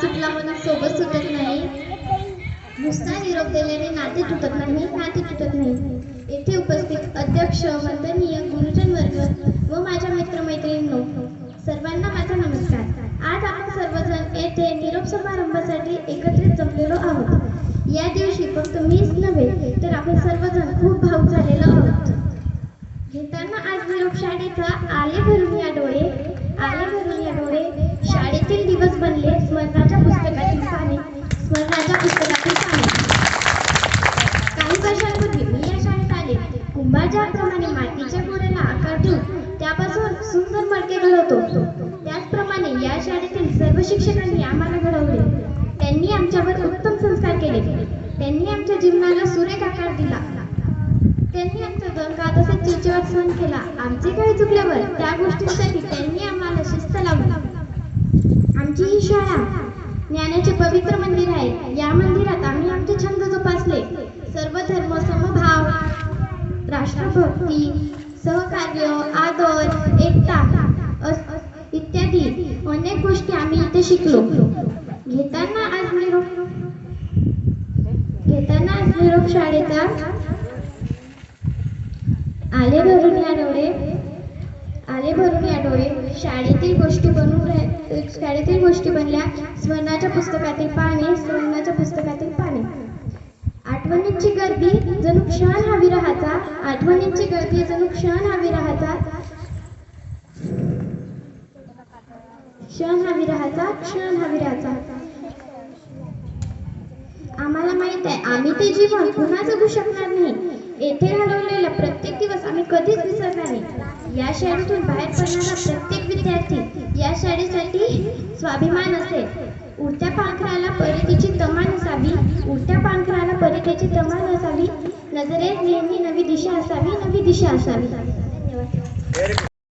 सुटला म्हणून सोबत सुटत नाही. नुसता निरोप दिल्याने नाते तुटत नाही नाते तुटत नाही. येथे उपस्थित अध्यक्ष वंदनीय गुरुजन वर्ग व माझ्या मित्रमैत्रिणींनो सर्वांना माझा नमस्कार. आज आपण सर्वजण येथे निरोप समारंभासाठी एकत्रित जमलेलो आहोत. या दिवशी फक्त मीच नव्हे तर आपण सर्वजण खूप भाऊक झालेलो आहोत. घेताना आज निरोप शाळेचा आले भरून या डोळे आले भरून या डोळे शाळेतील दिवस स्वर्णाच्या पुस्तकातील साने स्वर्णाच्या पुस्तकातील साने काही वर्षांपूर्वी मी या शाळेत आले. कुंभाच्याप्रमाणे मातीच्या गोऱ्याला आकार देऊन त्यापासून सुंदर मडके घडवतो. त्याचप्रमाणे या शाळेतील सर्व शिक्षकांनी आम्हाला घडवले. त्यांनी आमच्यावर उत्तम संस्कार केले. त्यांनी आमच्या जीवनाला सुरेख आकार दिला. त्यांनी आमचा दंगा तसेच चिडचिड सहन केला. आमचे काही चुकल्यावर त्या गोष्टींचा त्यांनी आम्हाला शिस्त लावली आमची ही शाळा ज्ञानाचे पवित्र मंदिर आहे. या मंदिरात आम्ही आमचे छंद जोपासले. सर्व धर्म समभाव राष्ट्रभक्ती सहकार्य आदर एकता इत्यादी अनेक गोष्टी आम्ही इथे शिकलो. घेताना आज निरोप घेताना आज निरोप शाळेचा आले भरून या डोळे भरून या डोळे शाळेतील गोष्टी बनून शाळेतील गोष्टी बनल्या स्वर्णाच्या पुस्तकातील पाने स्वर्णाच्या पुस्तकातील पाने. आठवणींची गर्दी जणू क्षण हवी राहायचा आठवणींची गर्दी जणू क्षण हवी राहायचा क्षण हवी राहायचा क्षण हवी राहायचा आम्हाला माहीत आहे आम्ही ते जीवन पुन्हा जगू शकणार नाही. येथे घालवलेला प्रत्येक दिवस आम्ही कधीच आहे या शाळेतून बाहेर पडणारा प्रत्येक विद्यार्थी या शाळेसाठी स्वाभिमान असेल. उडत्या पाखराला परितीची तमा नसावी उडत्या पाखराला परिकेची तमा नसावी. नजरेत नेहमी नवी दिशा असावी नवी दिशा असावी. धन्यवाद.